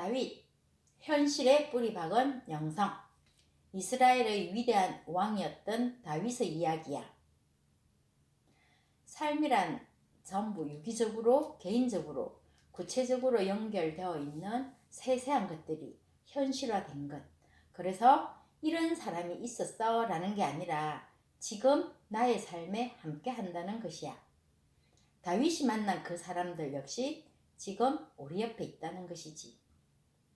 다윗 현실의 뿌리 박은 영성 이스라엘의 위대한 왕이었던 다윗의 이야기야. 삶이란 전부 유기적으로 개인적으로 구체적으로 연결되어 있는 세세한 것들이 현실화된 것. 그래서 이런 사람이 있었어 라는 게 아니라 지금 나의 삶에 함께 한다는 것이야. 다윗이 만난 그 사람들 역시 지금 우리 옆에 있다는 것이지.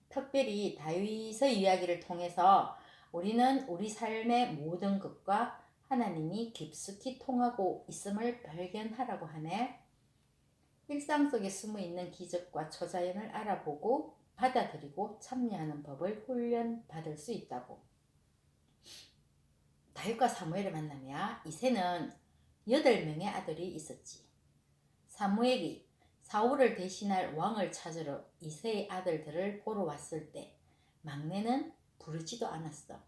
특별히 다윗의 이야기를 통해서 우리는 우리 삶의 모든 것과 하나님이 깊숙이 통하고 있음을 발견하라고 하네. 일상 속에 숨어 있는 기적과 초자연을 알아보고 받아들이고 참여하는 법을 훈련받을 수 있다고. 다윗과 사무엘을 만나며 이새는 여덟 명의 아들이 있었지. 사무엘이 사울을 대신할 왕을 찾으러 이세의 아들들을 보러 왔을 때 막내는 부르지도 않았어.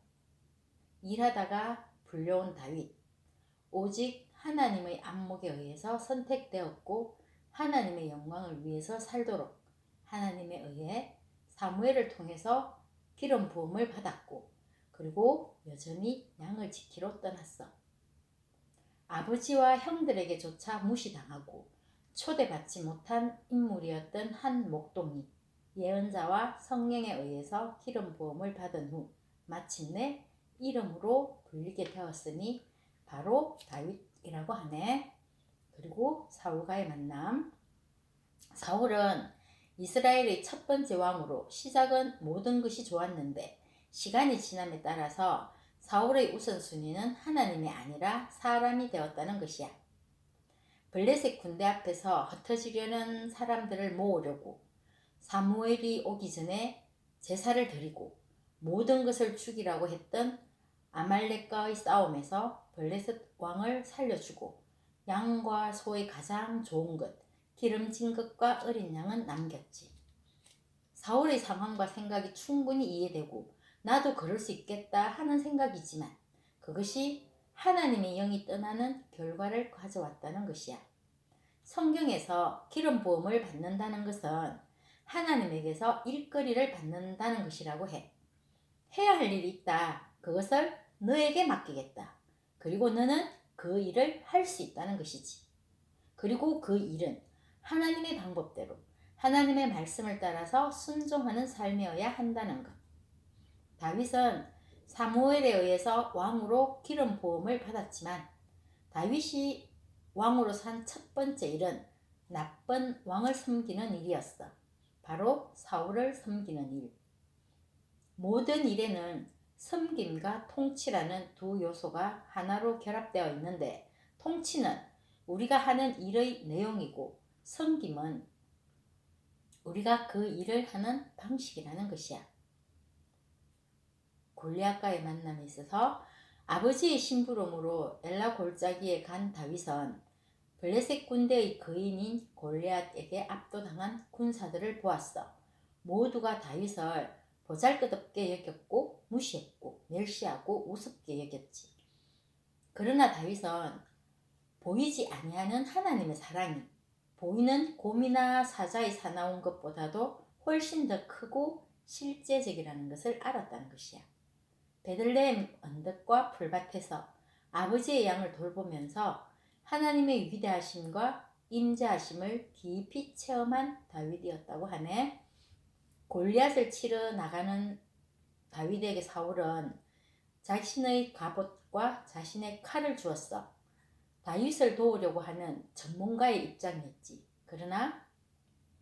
일하다가 불려온 다윗. 오직 하나님의 안목에 의해서 선택되었고 하나님의 영광을 위해서 살도록 하나님에 의해 사무엘을 통해서 기름 부음을 받았고 그리고 여전히 양을 지키러 떠났어. 아버지와 형들에게조차 무시당하고 초대받지 못한 인물이었던 한 목동이 예언자와 성령에 의해서 기름 부음을 받은 후 마침내 이름으로 불리게 되었으니 바로 다윗이라고 하네. 그리고 사울과의 만남. 사울은 이스라엘의 첫 번째 왕으로 시작은 모든 것이 좋았는데 시간이 지남에 따라서 사울의 우선순위는 하나님이 아니라 사람이 되었다는 것이야. 블레셋 군대 앞에서 흩어지려는 사람들을 모으려고 사무엘이 오기 전에 제사를 드리고 모든 것을 죽이라고 했던 아말렉과의 싸움에서 블레셋 왕을 살려주고 양과 소의 가장 좋은 것, 기름진 것과 어린 양은 남겼지. 사울의 상황과 생각이 충분히 이해되고 나도 그럴 수 있겠다 하는 생각이지만 그것이 하나님의 영이 떠나는 결과를 가져왔다는 것이야. 성경에서 기름 부음을 받는다는 것은 하나님에게서 일거리를 받는다는 것이라고 해. 해야 할 일이 있다. 그것을 너에게 맡기겠다. 그리고 너는 그 일을 할 수 있다는 것이지. 그리고 그 일은 하나님의 방법대로 하나님의 말씀을 따라서 순종하는 삶이어야 한다는 것. 다윗은 사무엘에 의해서 왕으로 기름 부음을 받았지만 다윗이 왕으로 산 첫 번째 일은 나쁜 왕을 섬기는 일이었어. 바로 사울을 섬기는 일. 모든 일에는 섬김과 통치라는 두 요소가 하나로 결합되어 있는데 통치는 우리가 하는 일의 내용이고 섬김은 우리가 그 일을 하는 방식이라는 것이야. 골리앗과의 만남에 있어서 아버지의 심부름으로 엘라 골짜기에 간 다윗은 블레셋 군대의 거인인 골리앗에게 압도당한 군사들을 보았어. 모두가 다윗을 보잘것없게 여겼고 무시했고 멸시하고 우습게 여겼지. 그러나 다윗은 보이지 아니하는 하나님의 사랑이 보이는 곰이나 사자의 사나운 것보다도 훨씬 더 크고 실제적이라는 것을 알았다는 것이야. 베들레헴 언덕과 풀밭에서 아버지의 양을 돌보면서 하나님의 위대하심과 임재하심을 깊이 체험한 다윗이었다고 하네. 골리앗을 치러 나가는 다윗에게 사울은 자신의 갑옷과 자신의 칼을 주었어. 다윗을 도우려고 하는 전문가의 입장이었지. 그러나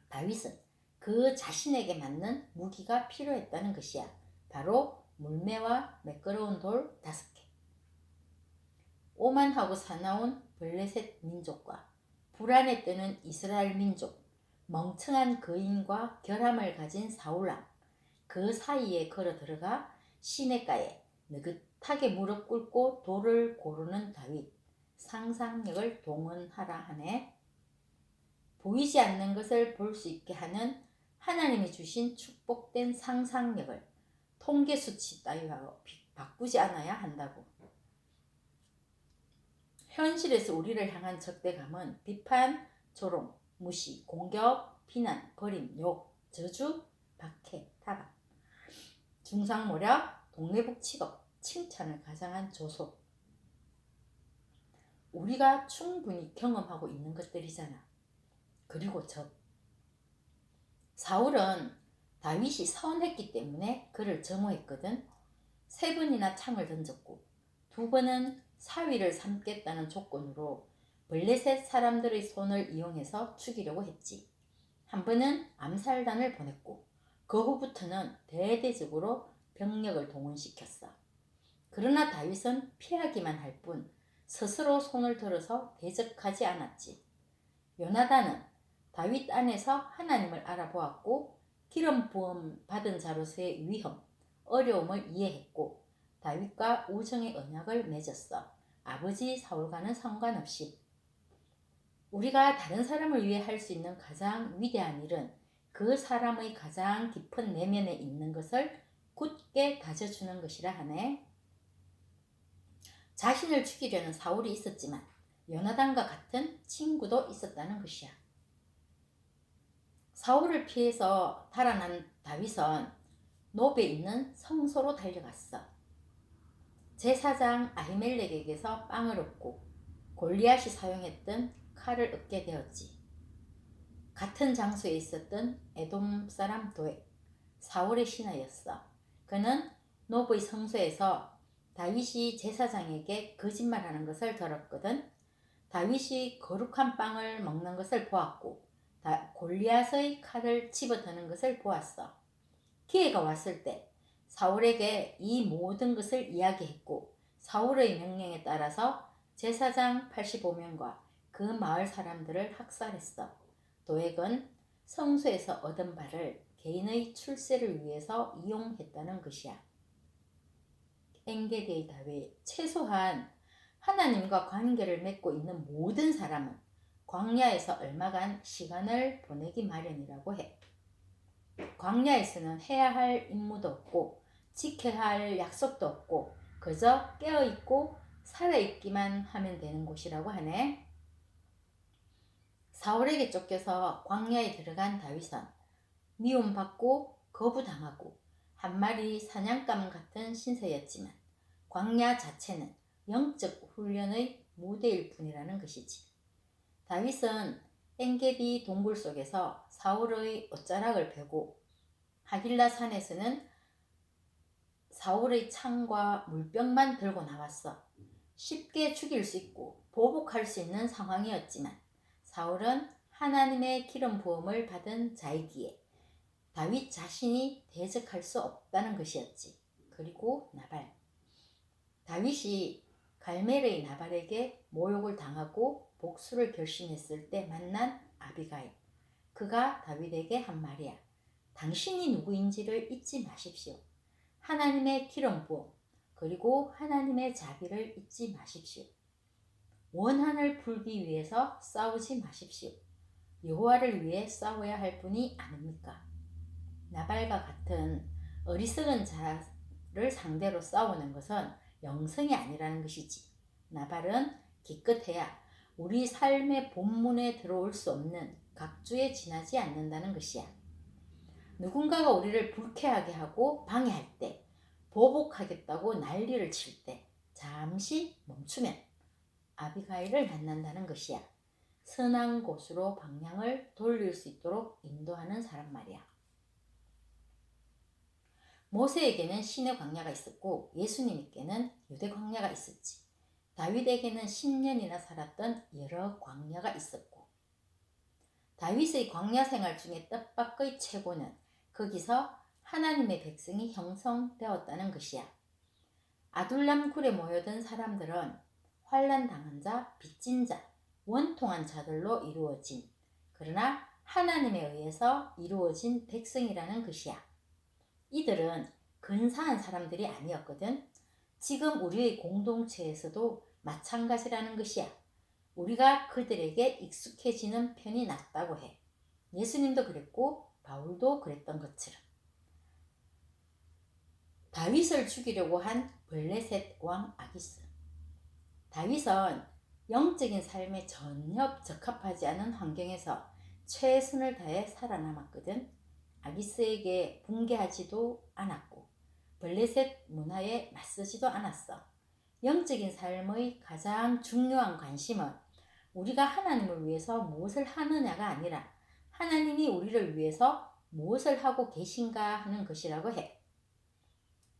다윗은 그 자신에게 맞는 무기가 필요했다는 것이야. 바로 물매와 매끄러운 돌 다섯 개. 오만하고 사나운 블레셋 민족과 불안에 뜨는 이스라엘 민족, 멍청한 거인과 결함을 가진 사울왕, 그 사이에 걸어 들어가 시내가에 느긋하게 무릎 꿇고 돌을 고르는 다윗, 상상력을 동원하라 하네. 보이지 않는 것을 볼 수 있게 하는 하나님이 주신 축복된 상상력을 통계 수치 따위하고 바꾸지 않아야 한다고. 현실에서 우리를 향한 적대감은 비판, 조롱, 무시, 공격, 비난, 버림, 욕, 저주, 박해, 타박. 중상모략, 동네북 직업, 칭찬을 가장한 조소. 우리가 충분히 경험하고 있는 것들이잖아. 그리고 적. 사울은 다윗이 서운했기 때문에 그를 정오했거든. 세 번이나 창을 던졌고 두 번은 사위를 삼겠다는 조건으로 블레셋 사람들의 손을 이용해서 죽이려고 했지. 한 번은 암살단을 보냈고 그 후부터는 대대적으로 병력을 동원시켰어. 그러나 다윗은 피하기만 할 뿐 스스로 손을 들어서 대적하지 않았지. 요나단은 다윗 안에서 하나님을 알아보았고 기름 부음 받은 자로서의 위험, 어려움을 이해했고 다윗과 우정의 언약을 맺었어. 아버지 사울과는 상관없이 우리가 다른 사람을 위해 할 수 있는 가장 위대한 일은 그 사람의 가장 깊은 내면에 있는 것을 굳게 다져주는 것이라 하네. 자신을 죽이려는 사울이 있었지만 요나단과 같은 친구도 있었다는 것이야. 사울을 피해서 달아난 다윗은 노베 있는 성소로 달려갔어. 제사장 아히멜렉에게서 빵을 얻고 골리앗이 사용했던 칼을 얻게 되었지. 같은 장소에 있었던 에돔 사람 도액, 사울의 신하였어. 그는 노브의 성소에서 다윗이 제사장에게 거짓말하는 것을 들었거든. 다윗이 거룩한 빵을 먹는 것을 보았고 골리앗의 칼을 집어드는 것을 보았어. 기회가 왔을 때 사울에게 이 모든 것을 이야기했고 사울의 명령에 따라서 제사장 85명과 그 마을 사람들을 학살했어. 도액은 성소에서 얻은 바를 개인의 출세를 위해서 이용했다는 것이야. 엔게디의 다윗 최소한 하나님과 관계를 맺고 있는 모든 사람은 광야에서 얼마간 시간을 보내기 마련이라고 해. 광야에서는 해야 할 임무도 없고 지켜야 할 약속도 없고 그저 깨어있고 살아있기만 하면 되는 곳이라고 하네. 사울에게 쫓겨서 광야에 들어간 다윗은 미움받고 거부당하고 한 마리 사냥감 같은 신세였지만 광야 자체는 영적 훈련의 무대일 뿐이라는 것이지. 다윗은 엔게디 동굴 속에서 사울의 옷자락을 베고 하길라 산에서는 사울의 창과 물병만 들고 나왔어. 쉽게 죽일 수 있고 보복할 수 있는 상황이었지만 사울은 하나님의 기름 부음을 받은 자이기에 다윗 자신이 대적할 수 없다는 것이었지. 그리고 나발. 다윗이 갈멜의 나발에게 모욕을 당하고 복수를 결심했을 때 만난 아비가일. 그가 다윗에게 한 말이야. 당신이 누구인지를 잊지 마십시오. 하나님의 부음 그리고 하나님의 자비를 잊지 마십시오. 원한을 풀기 위해서 싸우지 마십시오. 여호와를 위해 싸워야 할 분이 아닙니까? 나발과 같은 어리석은 자를 상대로 싸우는 것은 영성이 아니라는 것이지. 나발은 기껏해야 우리 삶의 본문에 들어올 수 없는 각주에 지나지 않는다는 것이야. 누군가가 우리를 불쾌하게 하고 방해할 때, 보복하겠다고 난리를 칠 때, 잠시 멈추면 아비가일을 만난다는 것이야. 선한 곳으로 방향을 돌릴 수 있도록 인도하는 사람 말이야. 모세에게는 신의 광야가 있었고 예수님께는 유대 광야가 있었지. 다윗에게는 10년이나 살았던 여러 광야가 있었고 다윗의 광야 생활 중에 뜻밖의 최고는 거기서 하나님의 백성이 형성되었다는 것이야. 아둘람 굴에 모여든 사람들은 환란 당한 자, 빚진 자, 원통한 자들로 이루어진 그러나 하나님에 의해서 이루어진 백성이라는 것이야. 이들은 근사한 사람들이 아니었거든. 지금 우리의 공동체에서도 마찬가지라는 것이야. 우리가 그들에게 익숙해지는 편이 낫다고 해. 예수님도 그랬고 바울도 그랬던 것처럼. 다윗을 죽이려고 한 블레셋 왕 아기스. 다윗은 영적인 삶에 전혀 적합하지 않은 환경에서 최선을 다해 살아남았거든. 아기스에게 붕괴하지도 않았고 블레셋 문화에 맞서지도 않았어. 영적인 삶의 가장 중요한 관심은 우리가 하나님을 위해서 무엇을 하느냐가 아니라 하나님이 우리를 위해서 무엇을 하고 계신가 하는 것이라고 해.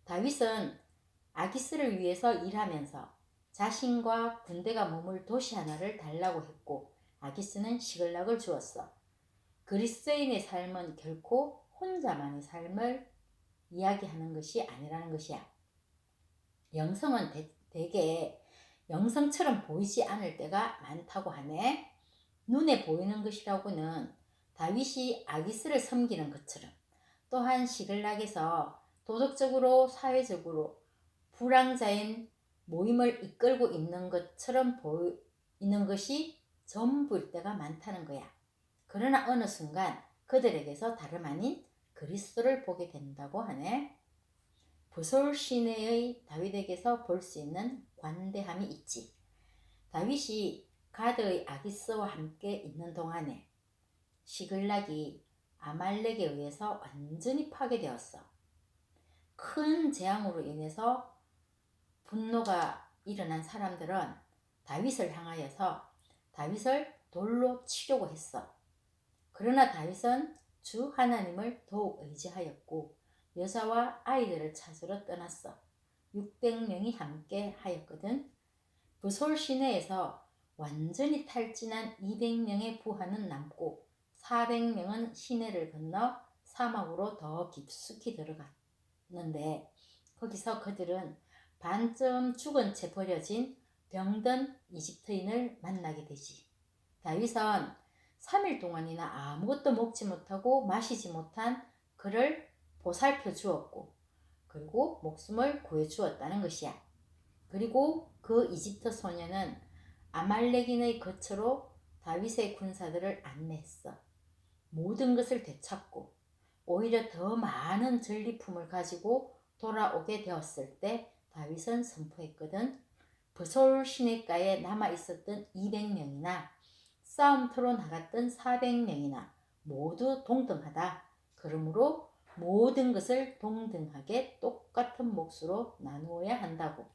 다윗은 아기스를 위해서 일하면서 자신과 군대가 머물 도시 하나를 달라고 했고 아기스는 시글락을 주었어. 그리스도인의 삶은 결코 혼자만의 삶을 이야기하는 것이 아니라는 것이야. 영성은 대, 대개 영성처럼 보이지 않을 때가 많다고 하네. 눈에 보이는 것이라고는 다윗이 아기스를 섬기는 것처럼 또한 시글락에서 도덕적으로 사회적으로 불황자인 모임을 이끌고 있는 것처럼 보이는 것이 전부일 때가 많다는 거야. 그러나 어느 순간 그들에게서 다름 아닌 그리스도를 보게 된다고 하네. 부솔 시내의 다윗에게서 볼 수 있는 관대함이 있지. 다윗이 가드의 아기스와 함께 있는 동안에 시글락이 아말렉에 의해서 완전히 파괴되었어. 큰 재앙으로 인해서 분노가 일어난 사람들은 다윗을 향하여서 다윗을 돌로 치려고 했어. 그러나 다윗은 주 하나님을 더욱 의지하였고 여자와 아이들을 찾으러 떠났어. 600명이 함께 하였거든. 부솔 시내에서 완전히 탈진한 200명의 부하는 남고 400명은 시내를 건너 사막으로 더 깊숙이 들어갔는데 거기서 그들은 반쯤 죽은 채 버려진 병든 이집트인을 만나게 되지. 다윗은 3일 동안이나 아무것도 먹지 못하고 마시지 못한 그를 보살펴 주었고, 그리고 목숨을 구해 주었다는 것이야. 그리고 그 이집트 소녀는 아말렉인의 거처로 다윗의 군사들을 안내했어. 모든 것을 되찾고 오히려 더 많은 전리품을 가지고 돌아오게 되었을 때 다윗은 선포했거든. 부솔 시내가에 남아 있었던 200명이나 싸움터로 나갔던 400명이나 모두 동등하다. 그러므로 모든 것을 동등하게 똑같은 몫으로 나누어야 한다고.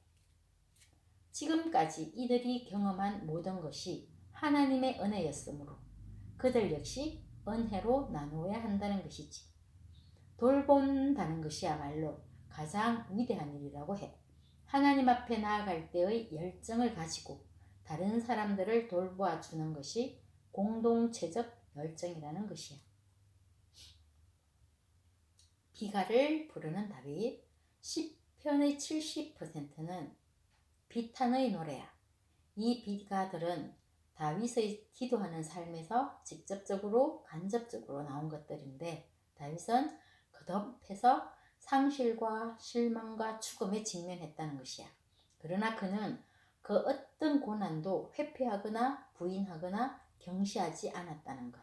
지금까지 이들이 경험한 모든 것이 하나님의 은혜였으므로 그들 역시 은혜로 나누어야 한다는 것이지. 돌본다는 것이야말로 가장 위대한 일이라고 해. 하나님 앞에 나아갈 때의 열정을 가지고 다른 사람들을 돌보아 주는 것이 공동체적 열정이라는 것이야. 비가를 부르는 다윗 10편의 70%는 비탄의 노래야. 이 비가들은 다윗의 기도하는 삶에서 직접적으로 간접적으로 나온 것들인데 다윗은 그덮에서 상실과 실망과 죽음에 직면했다는 것이야. 그러나 그는 그 어떤 고난도 회피하거나 부인하거나 경시하지 않았다는 것.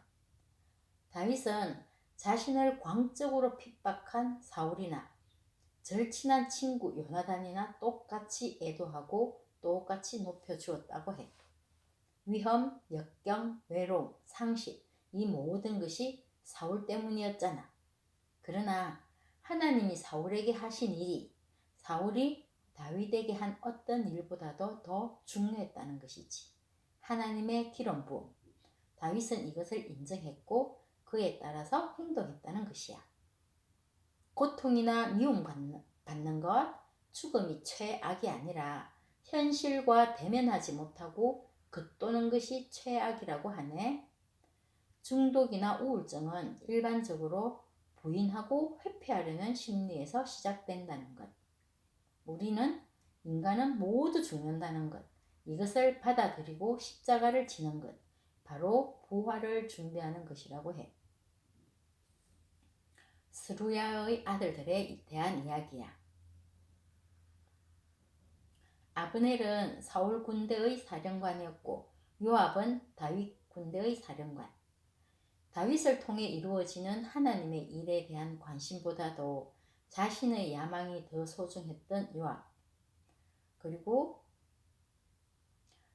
다윗은 자신을 광적으로 핍박한 사울이나 절친한 친구 요나단이나 똑같이 애도하고 똑같이 높여주었다고 해. 위험, 역경, 외로움, 상실, 이 모든 것이 사울 때문이었잖아. 그러나 하나님이 사울에게 하신 일이 사울이 다윗에게 한 어떤 일보다도 더 중요했다는 것이지. 하나님의 기름 부음. 다윗은 이것을 인정했고 그에 따라서 행동했다는 것이야. 고통이나 미움 받는 것, 죽음이 최악이 아니라 현실과 대면하지 못하고 겉도는 것이 최악이라고 하네. 중독이나 우울증은 일반적으로 부인하고 회피하려는 심리에서 시작된다는 것. 우리는 인간은 모두 죽는다는 것. 이것을 받아들이고 십자가를 지는 것. 바로 부활을 준비하는 것이라고 해. 스루야의 아들들에 대한 이야기야. 아브넬은 사울 군대의 사령관이었고 요압은 다윗 군대의 사령관. 다윗을 통해 이루어지는 하나님의 일에 대한 관심보다도 자신의 야망이 더 소중했던 요압. 그리고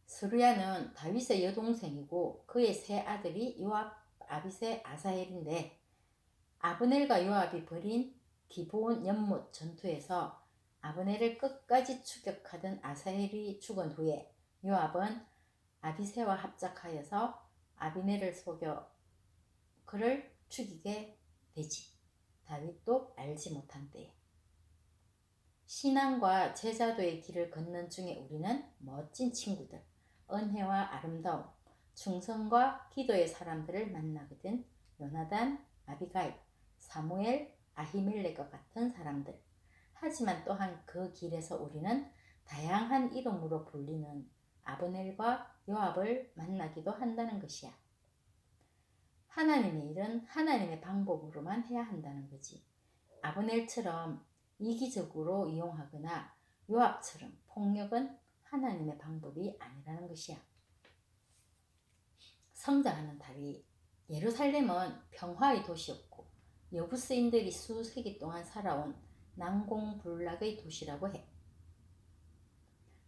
스루야는 다윗의 여동생이고 그의 세 아들이 요압, 아비세, 아사헬인데 아브넬과 요압이 벌인 기브온 연못 전투에서 아브넬을 끝까지 추격하던 아사헬이 죽은 후에 요압은 아비세와 합작하여서 아비넬을 속여 그를 죽이게 되지. 다윗도 알지 못한 때에. 신앙과 제자도의 길을 걷는 중에 우리는 멋진 친구들, 은혜와 아름다움, 충성과 기도의 사람들을 만나거든 요나단, 아비가일, 사무엘, 아히멜렉과 같은 사람들. 하지만 또한 그 길에서 우리는 다양한 이름으로 불리는 아브넬과 요압을 만나기도 한다는 것이야. 하나님의 일은 하나님의 방법으로만 해야 한다는 거지. 아브넬처럼 이기적으로 이용하거나 요압처럼 폭력은 하나님의 방법이 아니라는 것이야. 성장하는 다윗 예루살렘은 평화의 도시였고 여부스인들이 수세기 동안 살아온 난공불락의 도시라고 해.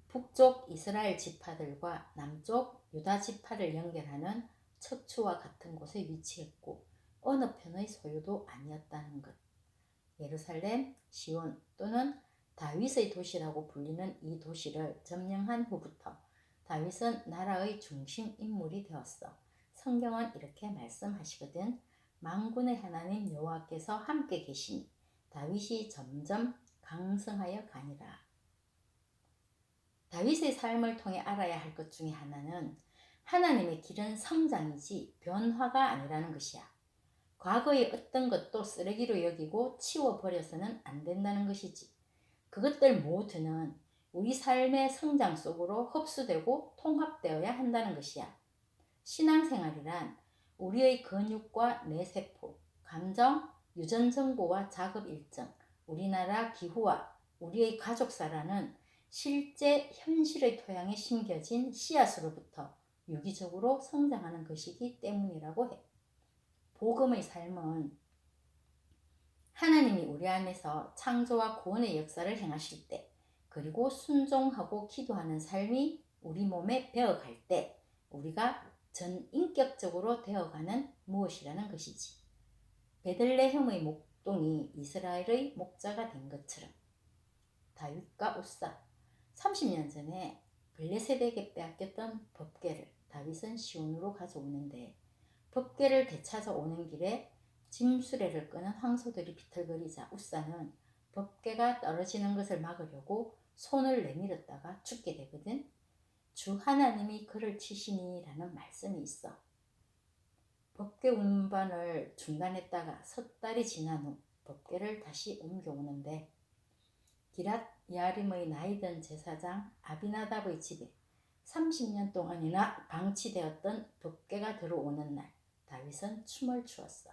북쪽 이스라엘 지파들과 남쪽 유다 지파를 연결하는 척추와 같은 곳에 위치했고 어느 편의 소유도 아니었다는 것. 예루살렘, 시온 또는 다윗의 도시라고 불리는 이 도시를 점령한 후부터 다윗은 나라의 중심 인물이 되었어. 성경은 이렇게 말씀하시거든. 망군의 하나님 여호와께서 함께 계시니 다윗이 점점 강성하여 가니라. 다윗의 삶을 통해 알아야 할 것 중에 하나는 하나님의 길은 성장이지 변화가 아니라는 것이야. 과거의 어떤 것도 쓰레기로 여기고 치워버려서는 안 된다는 것이지. 그것들 모두는 우리 삶의 성장 속으로 흡수되고 통합되어야 한다는 것이야. 신앙생활이란 우리의 근육과 뇌세포, 감정, 유전 정보와 작업 일정, 우리나라 기후와 우리의 가족사라는 실제 현실의 토양에 심겨진 씨앗으로부터 유기적으로 성장하는 것이기 때문이라고 해. 복음의 삶은 하나님이 우리 안에서 창조와 구원의 역사를 행하실 때, 그리고 순종하고 기도하는 삶이 우리 몸에 배어갈 때, 우리가 전 인격적으로 되어가는 무엇이라는 것이지. 베들레헴의 목동이 이스라엘의 목자가 된 것처럼 다윗과 우사 30년 전에 블레셋에게 빼앗겼던 법궤를 다윗은 시온으로 가져오는데 법궤를 되찾아 오는 길에 짐수레를 끄는 황소들이 비틀거리자 우사는 법궤가 떨어지는 것을 막으려고 손을 내밀었다가 죽게 되거든. 주 하나님이 그를 치시니라는 말씀이 있어. 법궤 운반을 중단했다가 석 달이 지난 후 법궤를 다시 옮겨오는데 기랏 야림의 나이든 제사장 아비나답의 집에 30년 동안이나 방치되었던 법궤가 들어오는 날 다윗은 춤을 추었어.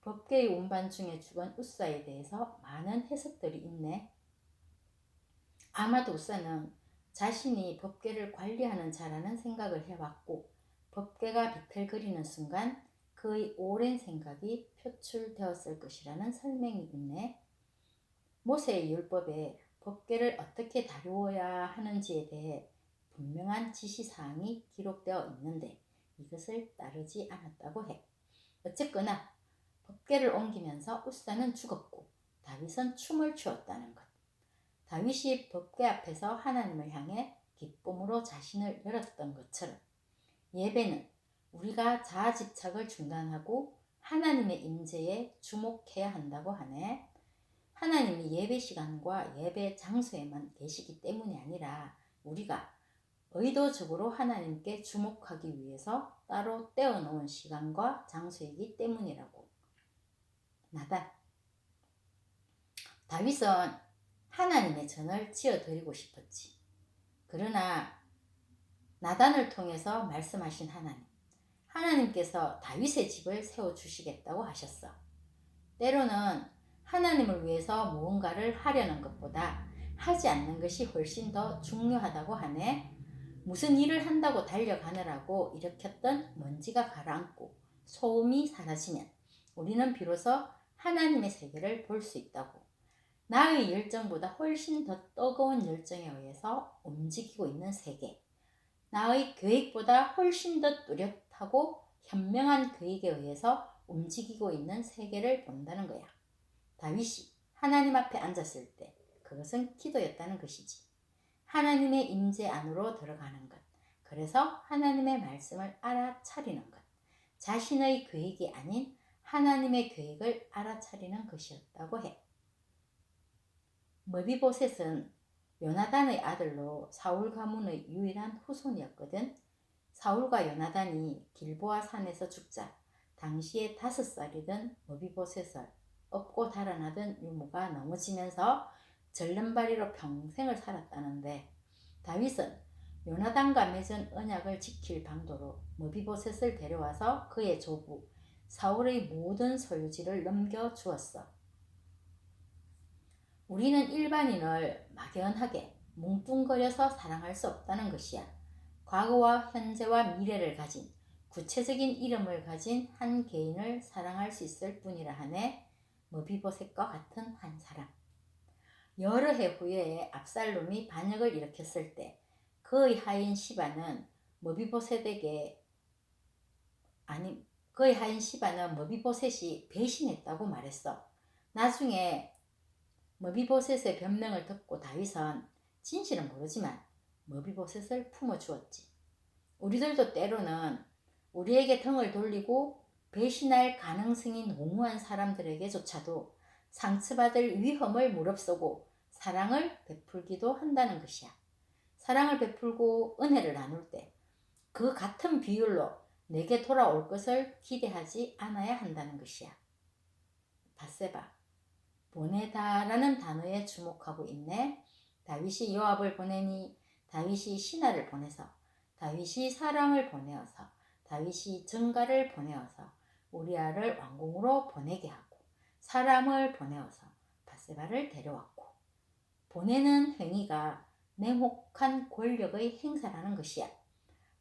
법궤의 운반 중에 죽은 우사에 대해서 많은 해석들이 있네. 아마도 우사는 자신이 법궤를 관리하는 자라는 생각을 해왔고 법궤가 비틀거리는 순간 그의 오랜 생각이 표출되었을 것이라는 설명이 있네. 모세의 율법에 법궤를 어떻게 다루어야 하는지에 대해 분명한 지시사항이 기록되어 있는데 이것을 따르지 않았다고 해. 어쨌거나 법궤를 옮기면서 우사는 죽었고 다윗은 춤을 추었다는 것. 다윗이 법궤 앞에서 하나님을 향해 기쁨으로 자신을 열었던 것처럼 예배는 우리가 자아집착을 중단하고 하나님의 임재에 주목해야 한다고 하네. 하나님이 예배 시간과 예배 장소에만 계시기 때문이 아니라 우리가 의도적으로 하나님께 주목하기 위해서 따로 떼어놓은 시간과 장소이기 때문이라고. 나단. 다윗은 하나님의 전을 지어드리고 싶었지. 그러나 나단을 통해서 말씀하신 하나님, 하나님께서 다윗의 집을 세워주시겠다고 하셨어. 때로는 하나님을 위해서 무언가를 하려는 것보다 하지 않는 것이 훨씬 더 중요하다고 하네. 무슨 일을 한다고 달려가느라고 일으켰던 먼지가 가라앉고 소음이 사라지면 우리는 비로소 하나님의 세계를 볼 수 있다고. 나의 열정보다 훨씬 더 뜨거운 열정에 의해서 움직이고 있는 세계. 나의 계획보다 훨씬 더 뚜렷하고 현명한 계획에 의해서 움직이고 있는 세계를 본다는 거야. 다윗이 하나님 앞에 앉았을 때 그것은 기도였다는 것이지. 하나님의 임재 안으로 들어가는 것. 그래서 하나님의 말씀을 알아차리는 것. 자신의 계획이 아닌 하나님의 계획을 알아차리는 것이었다고 해. 머비보셋은 요나단의 아들로 사울 가문의 유일한 후손이었거든. 사울과 요나단이 길보아 산에서 죽자 당시에 다섯 살이던 머비보셋을 업고 달아나던 유모가 넘어지면서 절름발이로 평생을 살았다는데 다윗은 요나단과 맺은 언약을 지킬 방도로 머비보셋을 데려와서 그의 조부 사울의 모든 소유지를 넘겨 주었어. 우리는 일반인을 막연하게 뭉뚱거려서 사랑할 수 없다는 것이야. 과거와 현재와 미래를 가진 구체적인 이름을 가진 한 개인을 사랑할 수 있을 뿐이라 하네. 머비보셋과 같은 한 사람. 여러 해 후에 압살롬이 반역을 일으켰을 때 그의 하인 시바는 머비보셋에게 아니 그의 하인 시바는 머비보셋이 배신했다고 말했어. 나중에 머비보셋의 변명을 듣고 다윗은 진실은 모르지만 머비보셋을 품어주었지. 우리들도 때로는 우리에게 등을 돌리고 배신할 가능성이 농후한 사람들에게조차도 상처받을 위험을 무릅쓰고 사랑을 베풀기도 한다는 것이야. 사랑을 베풀고 은혜를 나눌 때 그 같은 비율로 내게 돌아올 것을 기대하지 않아야 한다는 것이야. 바세바 보내다라는 단어에 주목하고 있네. 다윗이 요압을 보내니 다윗이 신하를 보내서 다윗이 사랑을 보내어서 다윗이 증가를 보내어서 우리아를 왕궁으로 보내게 하고 사람을 보내어서 바세바를 데려왔고 보내는 행위가 냉혹한 권력의 행사라는 것이야.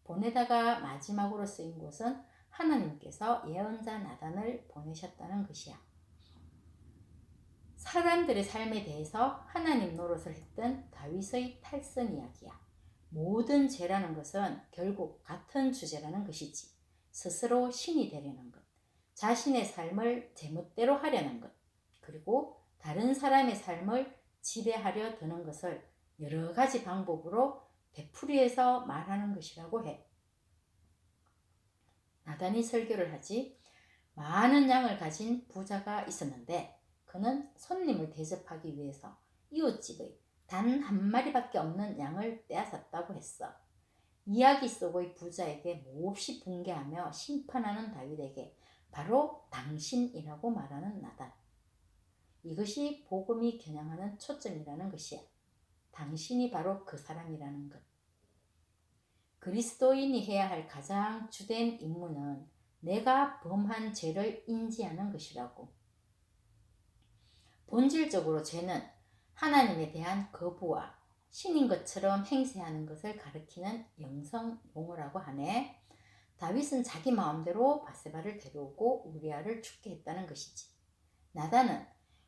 보내다가 마지막으로 쓰인 곳은 하나님께서 예언자 나단을 보내셨다는 것이야. 사람들의 삶에 대해서 하나님 노릇을 했던 다윗의 탈선 이야기야. 모든 죄라는 것은 결국 같은 주제라는 것이지. 스스로 신이 되려는 것, 자신의 삶을 제멋대로 하려는 것, 그리고 다른 사람의 삶을 지배하려 드는 것을 여러 가지 방법으로 되풀이해서 말하는 것이라고 해. 나단이 설교를 하지 많은 양을 가진 부자가 있었는데 그는 손님을 대접하기 위해서 이웃집의 단 한 마리밖에 없는 양을 떼앗았다고 했어. 이야기 속의 부자에게 몹시 붕괴하며 심판하는 다윗에게 바로 당신이라고 말하는 나단. 이것이 복음이 겨냥하는 초점이라는 것이야. 당신이 바로 그 사람이라는 것. 그리스도인이 해야 할 가장 주된 임무는 내가 범한 죄를 인지하는 것이라고. 본질적으로 죄는 하나님에 대한 거부와 신인 것처럼 행세하는 것을 가리키는 영성 용어라고 하네. 다윗은 자기 마음대로 바세바를 데려오고 우리아를 죽게 했다는 것이지. 나단은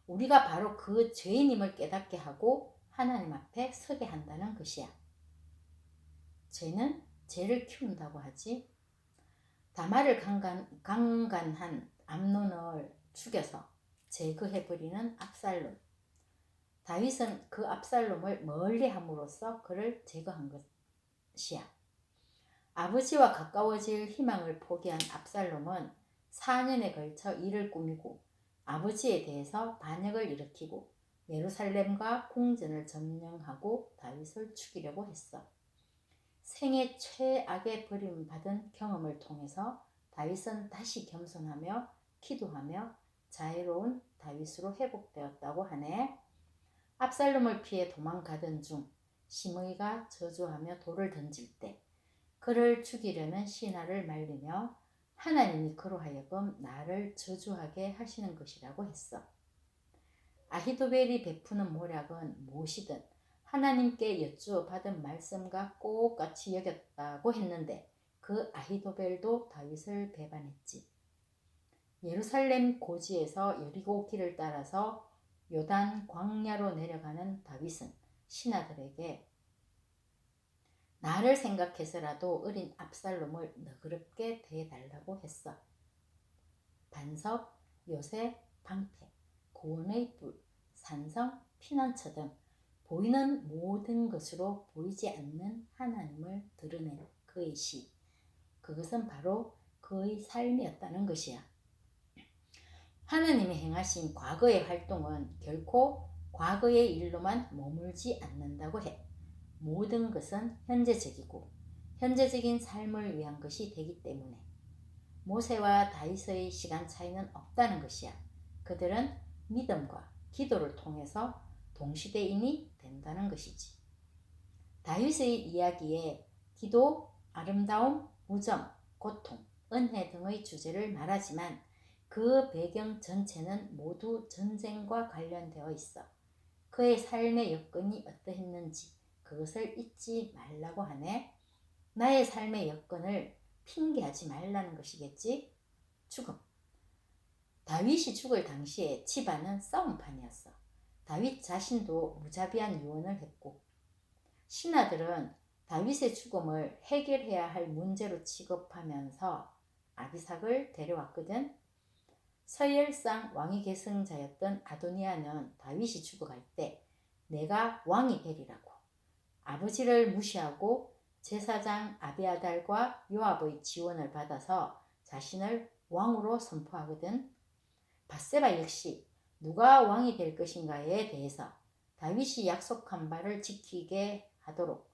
우리가 바로 그 죄인임을 깨닫게 하고 하나님 앞에 서게 한다는 것이야. 죄는 죄를 키운다고 하지. 다말을 강간, 강간한 암론을 죽여서 제거해버리는 압살롬. 다윗은 그 압살롬을 멀리 함으로써 그를 제거한 것이야. 아버지와 가까워질 희망을 포기한 압살롬은 4년에 걸쳐 일을 꾸미고 아버지에 대해서 반역을 일으키고 예루살렘과 궁전을 점령하고 다윗을 죽이려고 했어. 생애 최악의 버림받은 경험을 통해서 다윗은 다시 겸손하며 기도하며 자애로운 다윗으로 회복되었다고 하네. 압살롬을 피해 도망가던 중 시므이가 저주하며 돌을 던질 때 그를 죽이려는 신하를 말리며 하나님이 그로 하여금 나를 저주하게 하시는 것이라고 했어. 아히도벨이 베푸는 모략은 무엇이든 하나님께 여쭈어 받은 말씀과 똑같이 여겼다고 했는데 그 아히도벨도 다윗을 배반했지. 예루살렘 고지에서 여리고 길을 따라서 요단 광야로 내려가는 다윗은 신하들에게 나를 생각해서라도 어린 압살롬을 너그럽게 대해달라고 했어. 반석, 요새, 방패, 구원의 불, 산성, 피난처 등 보이는 모든 것으로 보이지 않는 하나님을 드러낸 그의 시. 그것은 바로 그의 삶이었다는 것이야. 하나님이 행하신 과거의 활동은 결코 과거의 일로만 머물지 않는다고 해. 모든 것은 현재적이고 현재적인 삶을 위한 것이 되기 때문에 모세와 다윗의 시간 차이는 없다는 것이야. 그들은 믿음과 기도를 통해서 동시대인이 된다는 것이지. 다윗의 이야기에 기도, 아름다움, 무정, 고통, 은혜 등의 주제를 말하지만 그 배경 전체는 모두 전쟁과 관련되어 있어. 그의 삶의 여건이 어떠했는지 그것을 잊지 말라고 하네. 나의 삶의 여건을 핑계하지 말라는 것이겠지. 죽음. 다윗이 죽을 당시에 집안은 싸움판이었어. 다윗 자신도 무자비한 유언을 했고 신하들은 다윗의 죽음을 해결해야 할 문제로 취급하면서 아비삭을 데려왔거든. 서열상 왕위 계승자였던 아도니아는 다윗이 죽어갈 때 내가 왕이 되리라고 아버지를 무시하고 제사장 아비아달과 요압의 지원을 받아서 자신을 왕으로 선포하거든. 바세바 역시 누가 왕이 될 것인가에 대해서 다윗이 약속한 바를 지키게 하도록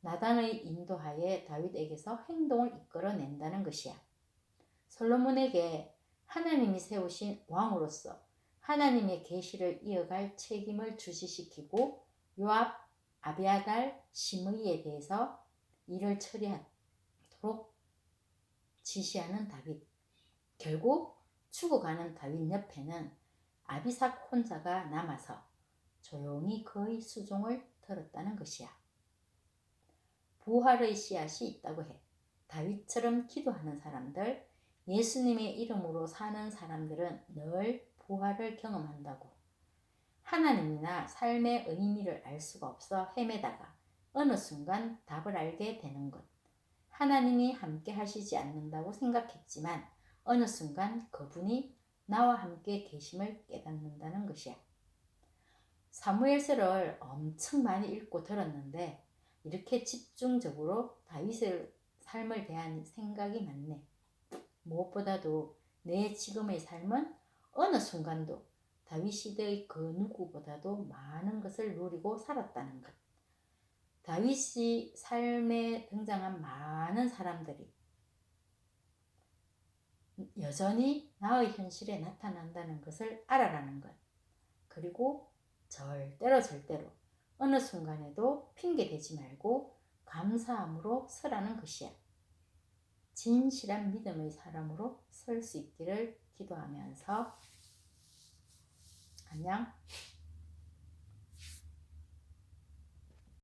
나단의 인도하에 다윗에게서 행동을 이끌어낸다는 것이야. 솔로몬에게 하나님이 세우신 왕으로서 하나님의 계시를 이어갈 책임을 주시시키고 요압, 아비아달, 시므이에 대해서 일을 처리하도록 지시하는 다윗. 결국 죽어가는 다윗 옆에는 아비삭 혼자가 남아서 조용히 그의 수종을 들었다는 것이야. 부활의 씨앗이 있다고 해. 다윗처럼 기도하는 사람들, 예수님의 이름으로 사는 사람들은 늘 부활을 경험한다고. 하나님이나 삶의 의미를 알 수가 없어 헤매다가 어느 순간 답을 알게 되는 것. 하나님이 함께 하시지 않는다고 생각했지만 어느 순간 그분이 나와 함께 계심을 깨닫는다는 것이야. 사무엘서를 엄청 많이 읽고 들었는데 이렇게 집중적으로 다윗의 삶을 대한 생각이 많네. 무엇보다도 내 지금의 삶은 어느 순간도 다윗 시대의 그 누구보다도 많은 것을 누리고 살았다는 것. 다윗이 삶에 등장한 많은 사람들이 여전히 나의 현실에 나타난다는 것을 알아라는 것. 그리고 절대로 절대로 어느 순간에도 핑계 대지 말고 감사함으로 서라는 것이야. 진실한 믿음의 사람으로 설 수 있기를 기도하면서 안녕.